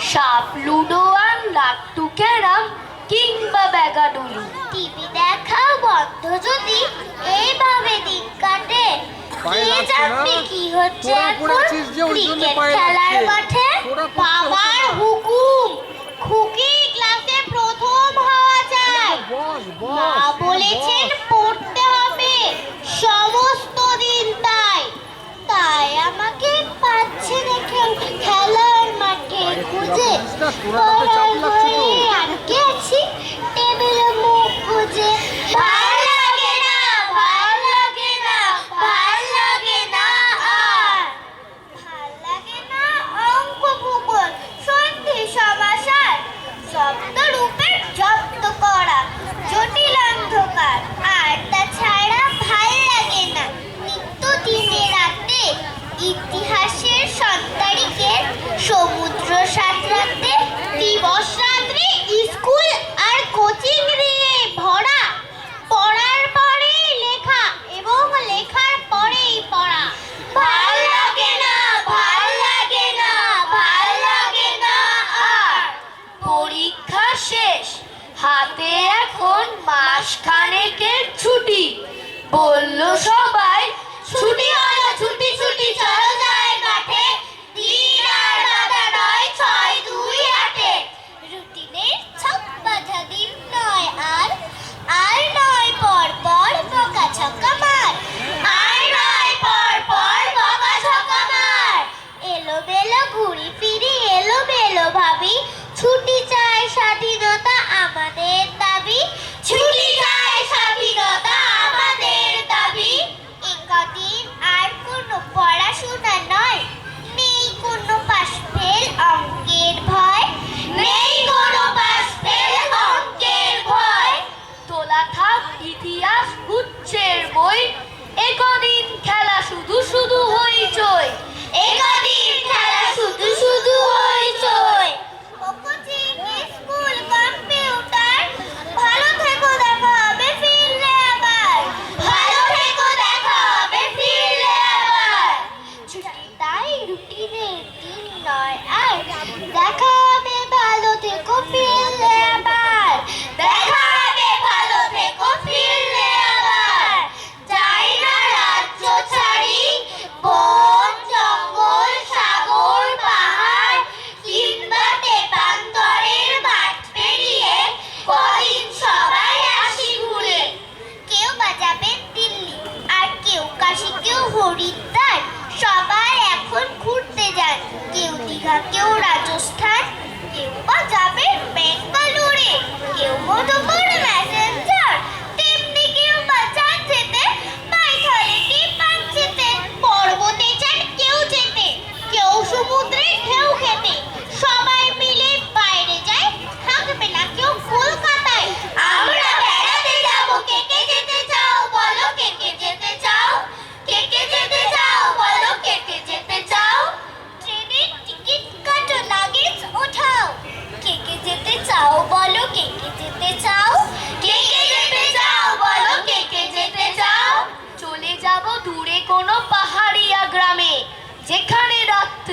সাপ লুডো আর লাট্টু ক্যারাম কিংবা ব্যাগাডুলি। টিভি দেখা বন্ধ যদি এইভাবে দিন কাটে। কে জানবে কি হচ্ছে এখন? ক্রিকেট খেলার মাঠে বাবার হুকুম। খুকি ক্লাসে প্রথম হওয়া মা বলেছেন মাসখানেকের ছুটি। বলল সবাই ছুটি শুধু হইচই।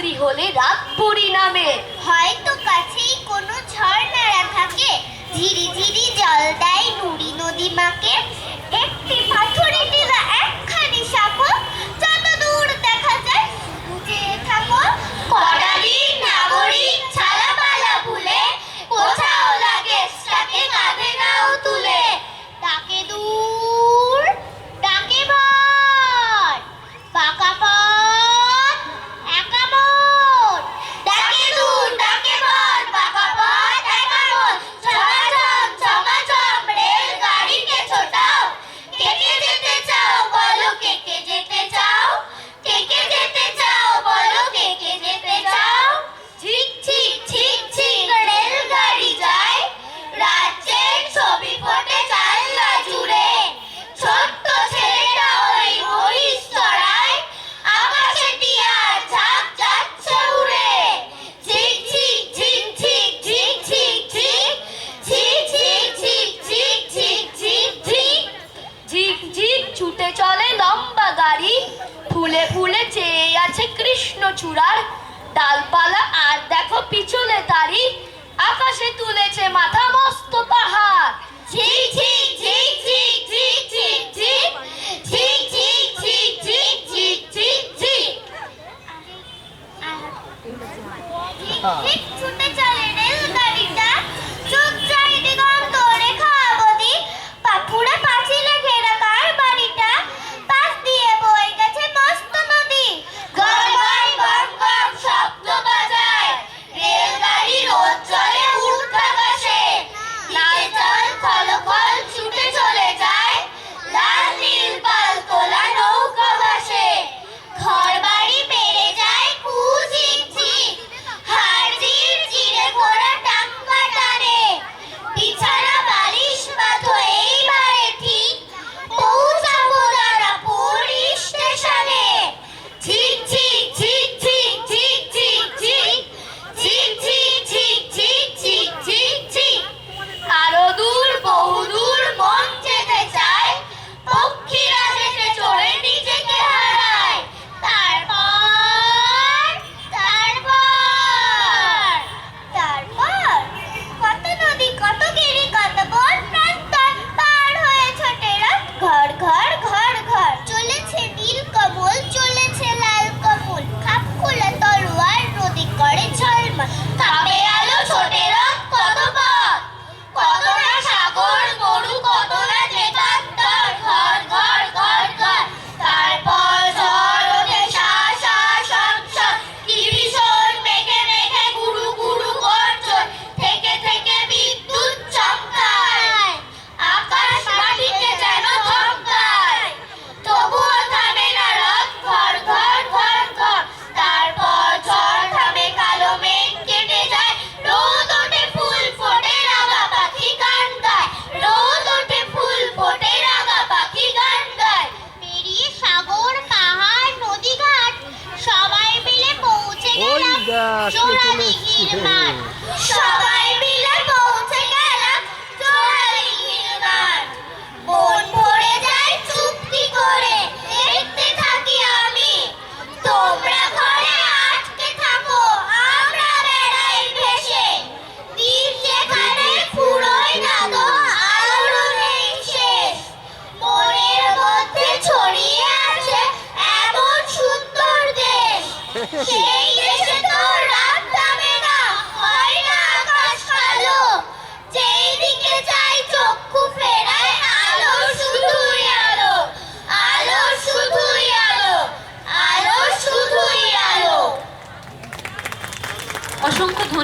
চৌধুরী হলে রাগপুরি নামে। হয়তো কাছেই কোনো ঝর্ণারা থাকে ঝিরি ঝিরি জল দেয় নুড়ি নদী মাকে। একটি পাথর গাড়ি ফুলে ফুলে চেয়ে আছে কৃষ্ণ চূড়ার ডালপালা আর দেখো পিছনে তারি আকাশে তুলেছে মাথা মস্ত পাহাড় ঝিক ঝিক ঝিক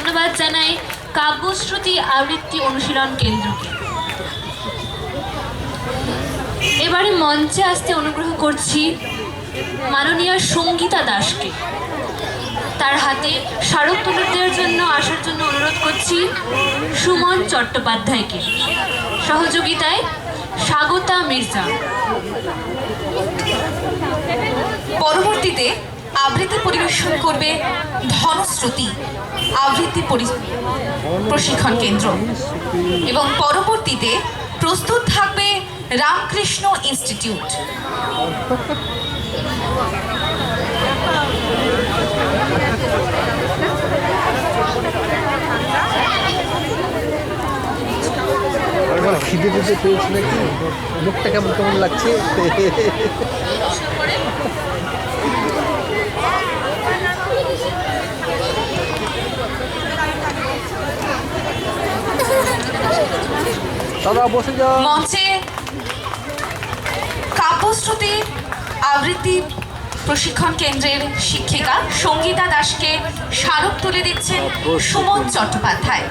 ধন্যবাদ জানাই কাব্যশ্রুতি আবৃত্তি অনুশীলন কেন্দ্রকে। এবারে মঞ্চে আসতে অনুগ্রহ করছি মাননীয় সঙ্গীতা দাসকে। তার হাতে স্মারক তুলে দেওয়ার জন্য আসার জন্য অনুরোধ করছি সুমন চট্টোপাধ্যায়কে। সহযোগিতায় স্বাগতা মির্জা। পরবর্তীতে আবৃত্তি পরিবেশন করবে ধনশ্রুতি, আবৃত্তি প্রশিক্ষণ কেন্দ্র। এবং পরবর্তীতে প্রস্তুত থাকবে রামকৃষ্ণ ইনস্টিটিউট। খিদে পেয়েছে নাকি? মুখটা কেমন কেমন লাগছে? দাদা বসে যাও মঞ্চে কাব্যশ্রুতি আবৃত্তি প্রশিক্ষণ কেন্দ্রের শিক্ষিকা সঙ্গীতা দাসকে স্মারক তুলে দিচ্ছেন সুমন চট্টোপাধ্যায়।